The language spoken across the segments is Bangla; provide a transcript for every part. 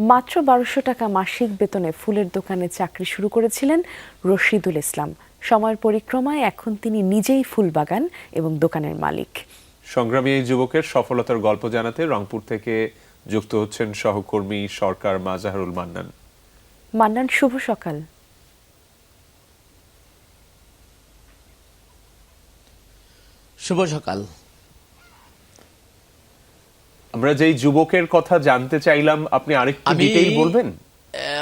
মাত্র বারোশো টাকা মাসিক বেতনে ফুলের দোকানে চাকরি শুরু করেছিলেন রশিদুল ইসলাম। সময়ের পরিক্রমায় এখন তিনি নিজেই ফুল বাগান এবং দোকানের মালিক। সংগ্রামী এই যুবকের সফলতার গল্প জানাতে রংপুর থেকে যুক্ত হচ্ছেন সহকর্মী সরকার মাজাহারুল মান্নান। মান্নান শুভ সকাল। শুভ সকাল। আমরা যেই যুবকের কথা জানতে চাইলাম আপনি আরেকটু ডিটেইল বলবেন?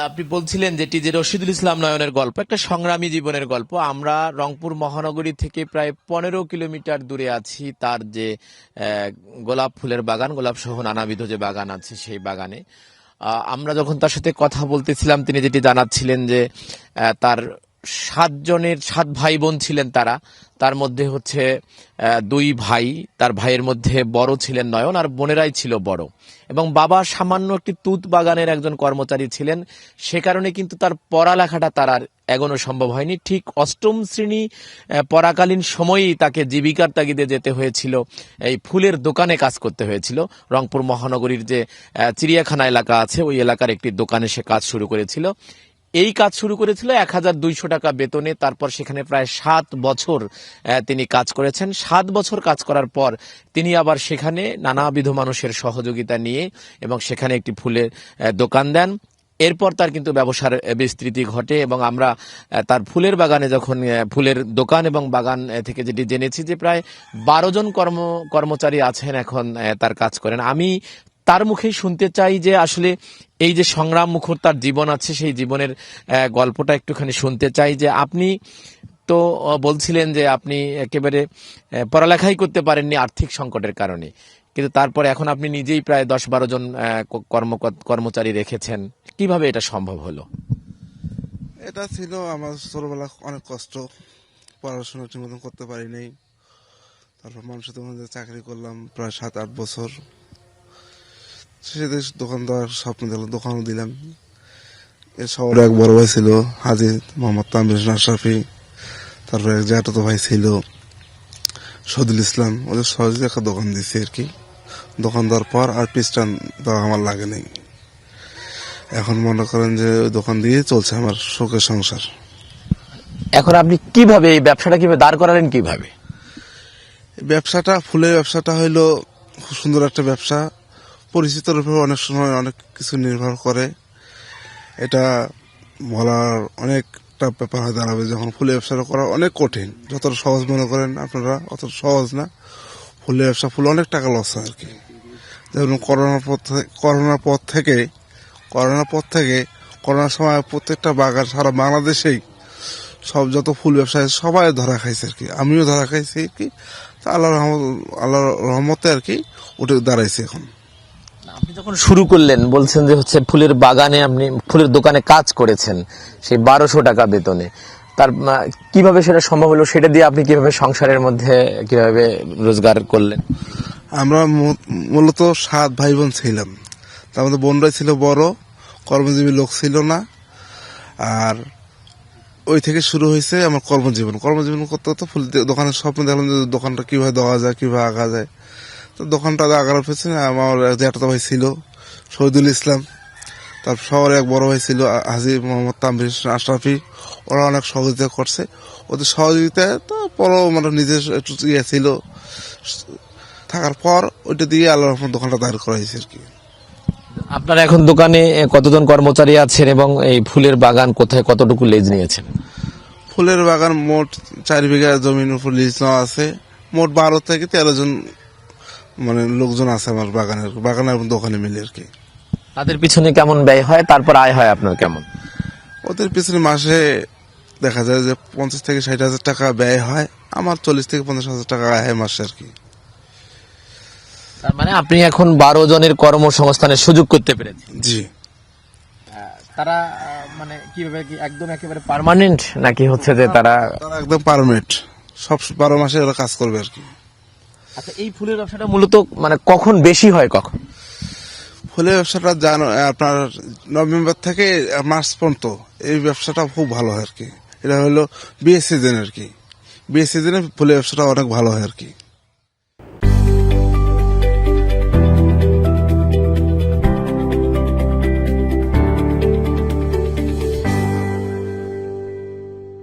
আপনি বলছিলেন যেটি যে রশিদুল ইসলাম নয়নের গল্প একটা সংগ্রামী জীবনের গল্প। আমরা রংপুর মহানগরী থেকে প্রায় পনেরো কিলোমিটার দূরে আছি তার যে গোলাপ ফুলের বাগান গোলাপ সহ নানাবিধ যে বাগান আছে সেই বাগানে। আমরা যখন তার সাথে কথা বলতেছিলাম তিনি যেটি জানাচ্ছিলেন যে তার সাত জনের সাত ভাই বোন ছিলেন তারা। তার মধ্যে হচ্ছে দুই ভাই। তার ভাইয়ের মধ্যে বড় ছিলেন নয়ন আর বোনেরাই ছিল বড়। এবং বাবা সামান্য একটি তুত বাগানের একজন কর্মচারী ছিলেন। সে কারণে কিন্তু তার পড়ালেখাটা তার আর এগোনো সম্ভব হয়নি। ঠিক অষ্টম শ্রেণি আহ, পড়াকালীন সময়েই তাকে জীবিকার তাগিদে যেতে হয়েছিল। এই ফুলের দোকানে কাজ করতে হয়েছিল। রংপুর মহানগরীর যে চিড়িয়াখানা এলাকা আছে ওই এলাকার একটি দোকানে সে কাজ শুরু করেছিল। এই কাজ শুরু করেছিল এক হাজার দুইশো টাকা বেতনে, তারপর সেখানে প্রায় সাত বছর তিনি কাজ করেছেন। সাত বছর কাজ করার পর তিনি আবার সেখানে নানাবিধ মানুষের সহযোগিতা নিয়ে এবং সেখানে একটি ফুলের দোকান দেন। এরপর তার কিন্তু ব্যবসার বিস্তৃতি ঘটে এবং আমরা তার ফুলের বাগানে যখন ফুলের দোকান এবং বাগান থেকে যেটি জেনেছি যে প্রায় বারো জন কর্ম, কর্মচারী আছেন এখন তার কাজ করেন। আমি তার মুখেই শুনতে চাই যে আসলে এই যে সংগ্রাম মুখর তার জীবন আছে, সেই জীবনের গল্পটা একটুখানি শুনতে চাই যে আপনি তো বলছিলেন যে আপনি একেবারে পড়ালেখাই করতে পারেননি আর্থিক সংকটের কারণে। কিন্তু তারপরে এখন আপনি নিজেই প্রায় দশ বারো জন কর্মচারী রেখেছেন। কীভাবে এটা সম্ভব হলো? এটা ছিল আমার ছোটবেলা অনেক কষ্ট। পড়াশোনা ঠিক মতন করতে পারি নাই তারপর মানুষের চাকরি করলাম প্রায় সাত আট বছর। সেদের দোকানদার স্বপ্ন দিলাম দোকানও দিলাম। এর শহরে এক বড় ভাই ছিল হাজি মোহাম্মদ তামির হোসেন আশরাফি। তারপর এক জ্যাঠাতো ভাই ছিল সদুল ইসলাম। ওদের সহজে একটা দোকান দিয়েছি আর কি। দোকান দেওয়ার পর আর পিস্টান দেওয়া আমার লাগে নাই। এখন মনে করেন যে ওই দোকান দিয়ে চলছে আমার শোকের সংসার। এখন আপনি কীভাবে এই ব্যবসাটা কীভাবে দাঁড় করালেন কীভাবে? এই ব্যবসাটা ফুলের ব্যবসাটা হইল খুব সুন্দর একটা ব্যবসা। পরিচিতর উপর অনেক সময় অনেক কিছু নির্ভর করে। এটা বলার অনেকটা ব্যাপার হয়ে দাঁড়াবে যখন ফুলের ব্যবসাটা করা অনেক কঠিন। যতটা সহজ মনে করেন আপনারা, অত সহজ না। ফুলের ব্যবসা ফুলে অনেক টাকা লস হয় আর কি। যেমন করোনার পর করোনার পর থেকে, করোনার পর থেকে, করোনার সময় প্রত্যেকটা বাগান সারা বাংলাদেশেই সব যত ফুল ব্যবসায়ী সবাই ধরা খাইছে আর কি। আমিও ধরা খাইছি কি আল্লাহ রহমত আল্লাহ রহমতে আর কি উঠে দাঁড়াইছে এখন। আপনি যখন শুরু করলেন, বলছেন যে হচ্ছে ফুলের বাগানে আপনি ফুলের দোকানে কাজ করেছেন, সেই বারোশো টাকা বেতনে। তার কীভাবে সেটা সম্ভব হলো? সেটা দিয়ে আপনি কীভাবে সংসারের মধ্যে কীভাবে রোজগার করলেন? আমরা মূলত সাত ভাই বোন ছিলাম। তার মধ্যে বোনরাই ছিল বড়, কর্মজীবী লোক ছিল না। আর ওই থেকে শুরু হয়েছে আমার কর্মজীবন। কর্মজীবন করতে করতে ফুল দোকানের স্বপ্ন দেখলাম যে দোকানটা কীভাবে দেওয়া যায়, কীভাবে আগা যায়। তো দোকানটা আগার পেছনে আমার জ্যাঠাতো ভাই ছিল শহীদুল ইসলাম। তারপর শহরে এক বড় ভাই ছিল হাজি মোহাম্মদ তাম্বির আশরাফি। ওরা অনেক সহযোগিতা করছে। ওদের সহযোগিতায় তো পরও মানে নিজের একটু ইয়ে ছিল। থাকার পর ওইটা দিয়ে আল্লাহ রহমান দোকানটা দাঁড় করা হয়েছে আর কি। আপনার এখন দোকানে কতজন কর্মচারী আছেন এবং এই ফুলের বাগান কোথায় কতটুকু লেজ নিয়েছেন? ফুলের বাগান মোট চার বিঘা জমির উপর লিজ নেওয়া আছে। মোট বারো থেকে তেরো জন মানে লোকজন আছে আমার বাগানের বাগানের দোকানে মিলে আর কি। তাদের পিছনে কেমন ব্যয় হয়? তারপর আয় হয় আপনার কেমন? ওদের পিছনে মাসে দেখা যায় যে পঞ্চাশ থেকে ষাট হাজার টাকা ব্যয় হয়। আমার চল্লিশ থেকে পঞ্চাশ হাজার টাকা আয় হয় মাসে আর কি। তার মানে আপনি এখন বারো জনের কর্মসংস্থানের সুযোগ করতে পেরেছেন? জি। তারা মানে কীভাবে কি একদম একেবারে পার্মানেন্ট নাকি হচ্ছে যে তারা তারা একদম পারমিট সব বারো মাসে ওরা কাজ করবে আর কি। আচ্ছা এই ফুলের ব্যবসাটা মূলত মানে কখন বেশি হয় কখন? ফুলের ব্যবসাটা জানো, আপনার নভেম্বর থেকে মার্চ পর্যন্ত এই ব্যবসাটা খুব ভালো হয় আর কি। এটা হলো বিয়ে সিজন আর কি। বিয়ে সিজনে ফুলের ব্যবসাটা অনেক ভালো হয় আর কি।